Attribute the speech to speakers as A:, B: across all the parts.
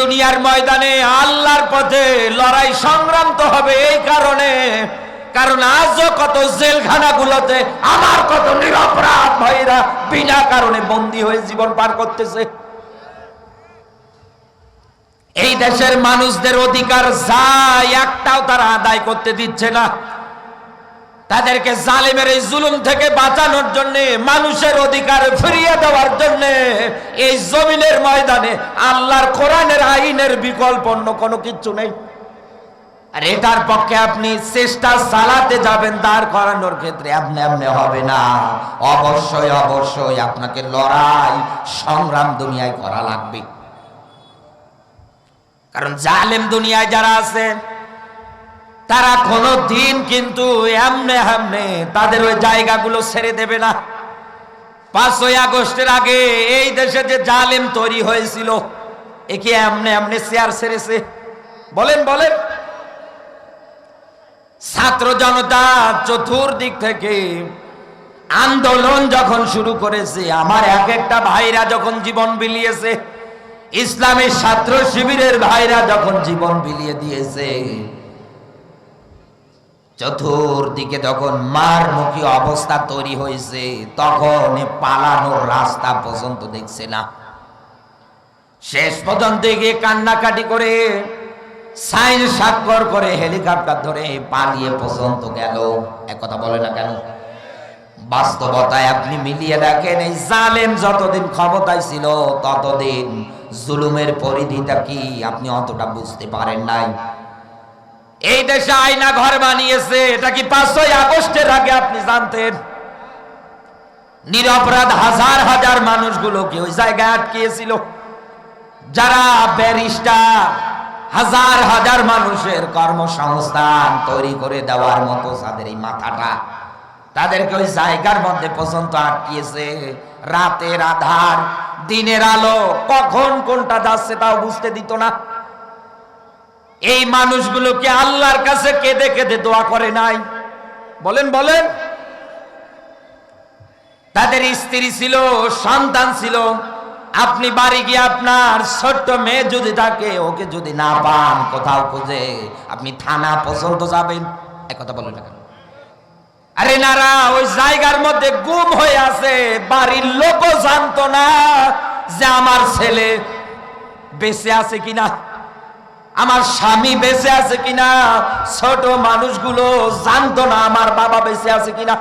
A: দুনিয়ার ময়দানে আল্লাহর পথে লড়াই সংগ্রাম তো হবে এই কারণে। কারণ আজও কত জেলখানাগুলোতে আমার কত নিরপরাধ ভাইরা বিনা কারণে বন্দী হয়ে জীবন পার করতেছে। এই দেশের মানুষদের অধিকার যা একটাও তারা আদায় করতে দিচ্ছে না। তাদেরকে জালিমের এই জুলুম থেকে বাঁচানোর জন্য, মানুষের অধিকার ফিরিয়ে দেওয়ার জন্য, এই জমিনের ময়দানে আল্লাহর কোরআনের আইনের বিকল্প অন্য কোনো কিচ্ছু নেই। আর এটার পক্ষে আপনি চেষ্টা চালাতে যাবেন দাঁড় করানোর ক্ষেত্রে আপনি আপনি হবে না। অবশ্যই অবশ্যই আপনাকে লড়াই, সংগ্রাম দুনিয়ায় করা লাগবে। কারণ জালেম দুনিয়ায় যারা আছে তারা কোনো দিন কিন্তু এমনে এমনে তাদের ওই জায়গাগুলো ছেড়ে দেবে না। পাঁচই আগস্টের আগে এই দেশে যে জালেম তৈরি হয়েছিল একে এমনে এমনে চেয়ার ছেড়েছে? বলেন বলেন। ছাত্র জনতা চতুর্দিক থেকে আন্দোলন যখন শুরু করেছে, আমার এক একটা ভাইরা যখন জীবন বিলিয়েছে ইসলামের ছাত্র শিবিরের ভাইরা যখন জীবন বিলিয়ে দিয়েছে চতুর্দিকে যখন মারমুখী অবস্থা তৈরি হয়েছে তখন পালানোর রাস্তা পর্যন্ত দেখছে না। শেষ পর্যন্ত গিয়ে কান্নাকাটি করে, সাইন স্বাক্ষর করে হেলিকপ্টার ধরে পালিয়ে পর্যন্ত গেল। এক কথা বলে না কেন? বাস্তবতায় আপনি মিলিয়ে দেখেন, এই জালেম যতদিন ক্ষমতায় ছিল, ততদিন জুলুমের পরিধিটা কি আপনি অতটা বুঝতে পারেন নাই। এই দেশে আয়না ঘর বানিয়েছে, এটা কি পাঁচই আগস্টের আগে আপনি জানতেন? নিরপরাধ হাজার হাজার মানুষগুলোকে ওই জায়গায় আটকিয়েছিল? যারা ব্যারিস্টার, হাজার হাজার মানুষের কর্মসংস্থান তৈরি করে দেওয়ার মতো তাদের এই মাথাটা, তাদেরকে ওই জায়গার মধ্যে পর্যন্ত আটকিয়েছে। রাতের আধার, দিনের আলো, কখন কোনটা যাচ্ছে তাও বুঝতে দিত না। এই মানুষগুলোকে আল্লাহর কাছে কেঁদে কেঁদে দোয়া করে নাই। বলেন বলেন। তাদের স্ত্রী ছিল, সন্তান ছিল। আপনি বাড়ি গিয়ে আপনার ছোট্ট মেয়ে যদি থাকে, ওকে যদি না পান, কোথাও খুঁজে, আপনি থানা পর্যন্ত যাবেন। একথা বলেন না কেন? আরে নারা, ওই জায়গার মধ্যে গুম হয়ে আছে, বাড়ির লোকও জানতো না যে আমার ছেলে বেঁচে আছে কিনা। আমার স্বামী বেঁচে আছে কিনা? ছোট মানুষগুলো জানতো না আমার বাবা বেঁচে আছে কিনা?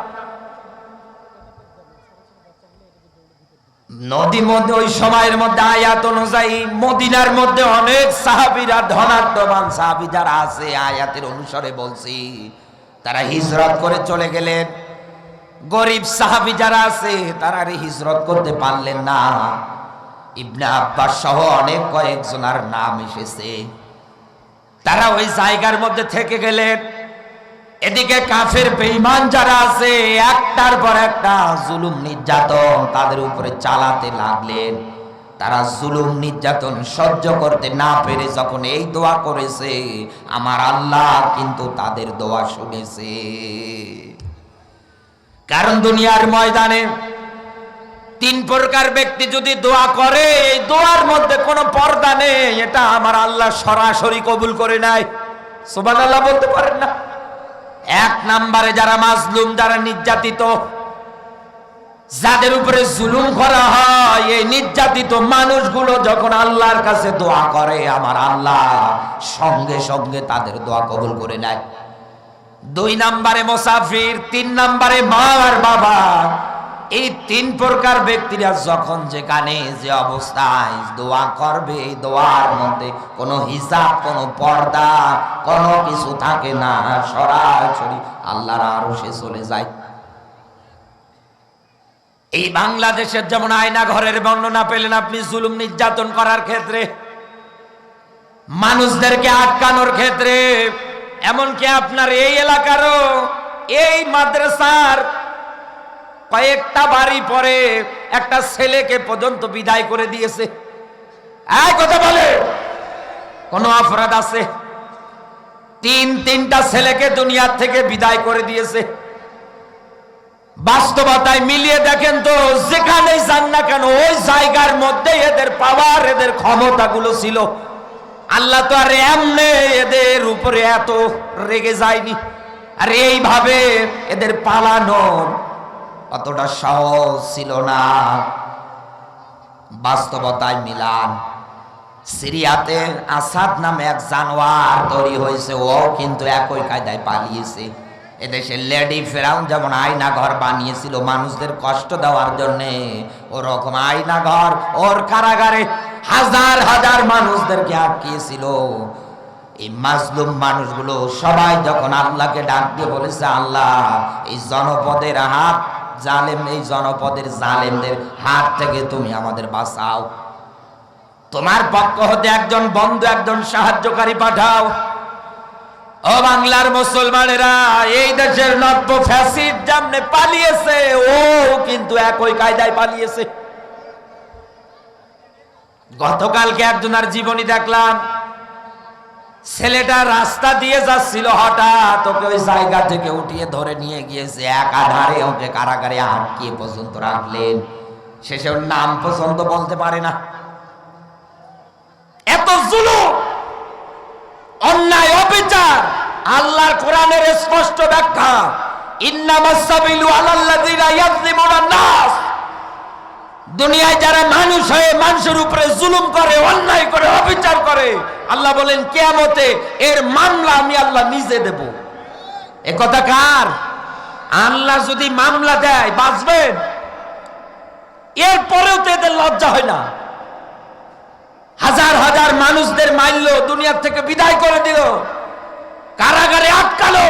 A: নদী মধ্যে, ওই সময়ের মধ্যে, আয়াত অনুযায়ী মদিনার মধ্যে অনেক সাহাবিরা ধনাত্মবান সাহাবি যারা আছে, আয়াতের অনুসারে বলছি, তারা হিজরত করে চলে গেলেন। গরিব সাহাবি যারা আছে, তারা আর হিজরত করতে পারলেন না। ইবনে আব্বাস সহ অনেক কয়েকজনের নাম এসেছে। তারা ওই জায়গার মধ্যে থেকে গেলেন। এদিকে কাফের বেঈমান যারা আছে, একটার পর একটা জুলুম নির্যাতন তাদের উপরে চালাতে লাগলেন। তারা জুলুম নির্যাতন সহ্য করতে না পেরে যখন এই দোয়া করেছে, আমার আল্লাহ কিন্তু তাদের দোয়া শুনেছে। কারণ দুনিয়ার ময়দানে তিন প্রকার ব্যক্তি যদি দোয়া করে, এই দোয়ার মধ্যে কোনো পর্দা নেই, এটা আমার আল্লাহ সরাসরি কবুল করে নাই সুবান আল্লাহ বলতে পারেন না। এক নাম্বারে যারা মাজলুম, যারা নির্যাতিত, যাদের উপরে জুলুম করা হয়, এই নির্যাতিত মানুষগুলো যখন আল্লাহর কাছে দোয়া করে, আমার আল্লাহ সঙ্গে সঙ্গে তাদের দোয়া কবুল করে নেয়। দুই নাম্বারে মোসাফির, তিন নাম্বারে মা আর বাবা এই তিন প্রকার ব্যক্তিরা যখন যেখানে যে অবস্থায় দোয়া করবে দোয়ার মধ্যে কোনো হিসাব, কোনো পর্দা, কোনো কিছু থাকে না, সরাসরি আল্লাহর আরও সে চলে যায়। এই বাংলাদেশের যেমন আয়না ঘরের বর্ণনা পেলেন আপনি জুলুম নির্যাতন করার ক্ষেত্রে, মানুষদেরকে আটকানোর ক্ষেত্রে, এমনকি আপনার এই এলাকারও এই মাদ্রাসার কয়েকটা বাড়ি পরে একটা ছেলেকে পর্যন্ত বিদায় করে দিয়েছে। কথা বলে। কোন অপরাধ আছে? তিন, তিনটা ছেলেকে দুনিয়ার থেকে বিদায় করে দিয়েছে। বাস্তবতায় মিলিয়ে দেখেন তো, যেখানেই যান না কেন, ওই জায়গার মধ্যে এদের পাওয়ার, এদের ক্ষমতাগুলো ছিল। আল্লাহ তো আর এমনে এদের উপরে এত রেগে যায়নি। আর এইভাবে এদের পালানোর অতটা সহজ ছিল না। বাস্তবতায় মিলান। সিরিয়াতে আসাদ নামে এক জানোয়ার তৈরি হয়েছে, ও কিন্তু একই কায়দায় পালিয়েছে। এদেশে লেডি ফেরাউন যেমন আয়না ঘর বানিয়েছিল, মানুষদের কষ্ট দেওয়ার জন্যে ওরকম আয়না ঘর ওর কারাগারে হাজার হাজার মানুষদেরকে আটকিয়েছিল। এই মাজলুম মানুষগুলো সবাই যখন আল্লাহকে ডাক দিয়ে বলেছে, আল্লাহ, এই জনপদের হাত জালেম এই জনপদের জালেমদের হাত থেকে তুমি আমাদের বাঁচাও। তোমার পক্ষ হতে একজন বন্ধু, একজন সাহায্যকারী পাঠাও। ও বাংলার মুসলমানেরা, এই দেশের নব্য ফ্যাসিড যেমনে পালিয়েছে, ও কিন্তু একই কায়দায় পালিয়েছে। গতকালকে একজনের জীবনী দেখলাম ছেলেটা রাস্তা দিয়ে যাচ্ছিল হঠাৎ ওকে ওই জায়গা থেকে উঠিয়ে ধরে নিয়ে গিয়েছে। একাধারে ওকে কারাগারে আটকিয়ে পর্যন্ত রাখলেন। শেষে ওর নাম পর্যন্ত বলতে পারে না। এত জুলুম, অন্যায়, অবিচার, আল্লাহর কোরআনের স্পষ্ট ব্যাখ্যা ইন্নামাসাবিলু আলাল্লাযিনা ইয়াযলিমুনা নাস। দুনিয়ায় যারা মানুষ হয়ে মানুষের উপরে জুলুম করে, অন্যায় করে, অবিচার করে, আল্লাহ বলেন, কেয়ামতে এর মামলা আমি আল্লাহ নিজে দেব। এ কথা কার? আল্লাহ যদি মামলা দেয়, বাঁচবেন? এরপরেও তো এদের লজ্জা হয় না। হাজার হাজার মানুষদের মারল, দুনিয়ার থেকে বিদায় করে দিল, কারাগারে আটকালো।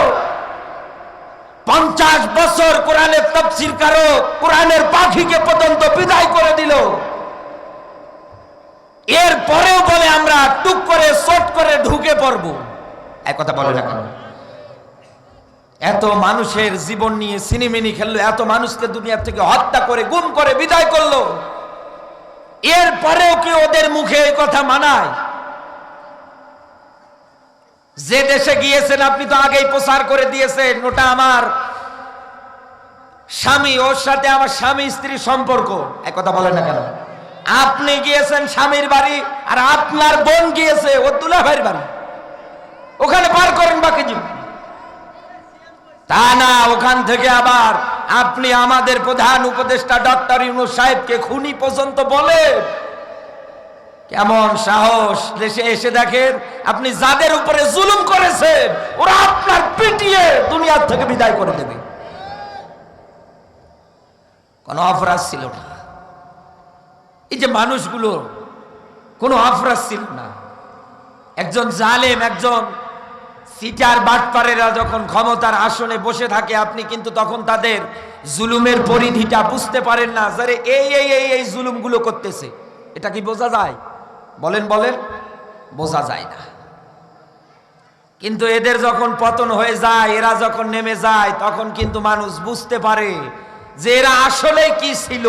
A: পঞ্চাশ বছর কোরআনের তফসির কারও কোরআনের পাখিকে পর্যন্ত বিদায় করে দিল। এর পরেও বলে আমরা টুক করে শট করে ঢুকে পড়ব। এক কথা বলে না এত মানুষের জীবন নিয়ে সিনেমিনি খেললো, এত মানুষকে দুনিয়ার থেকে হত্যা করে, গুম করে, বিদায় করল। এর পরেও কি ওদের মুখে এই কথা মানায়? যে দেশে গিয়েছেন, আপনি তো আগেই প্রচার করে দিয়েছেন, ওটা আমার স্বামী, ওর সাথে আমার স্বামী স্ত্রী সম্পর্ক। এক কথা বলেন না কেন? আপনি গিয়েছেন স্বামীর বাড়ি, আর আপনার বোন গিয়েছে ও দুলা ভাইয়ের বাড়ি। ওখানে পার করেন বাকি জীবন। তা না, ওখান থেকে আবার আপনি আমাদের প্রধান উপদেষ্টা ডক্টর ইউনুস সাহেবকে খুনি পর্যন্ত বলে কেমন সাহস দেশে এসে দেখেন, আপনি যাদের উপরে জুলুম করেছেন, ওরা আপনার পিটিয়ে দুনিয়ার থেকে বিদায় করে দেবে। কোন অপরাধ ছিল না। এই যে মানুষগুলো, কোনো অপরাধ ছিল না। একজন জালেম, একজন সিটার বাটপারেরা যখন ক্ষমতার আসনে বসে থাকে, আপনি কিন্তু তখন তাদের জুলুমের পরিধিটা বুঝতে পারেন না যারে এই এই এই এই জুলুমগুলো করতেছে। এটা কি বোঝা যায়? বলেন বলেন, বোঝা যায় না। কিন্তু এদের যখন পতন হয়ে যায়, এরা যখন নেমে যায়, তখন কিন্তু মানুষ বুঝতে পারে যে এরা আসলে কি ছিল।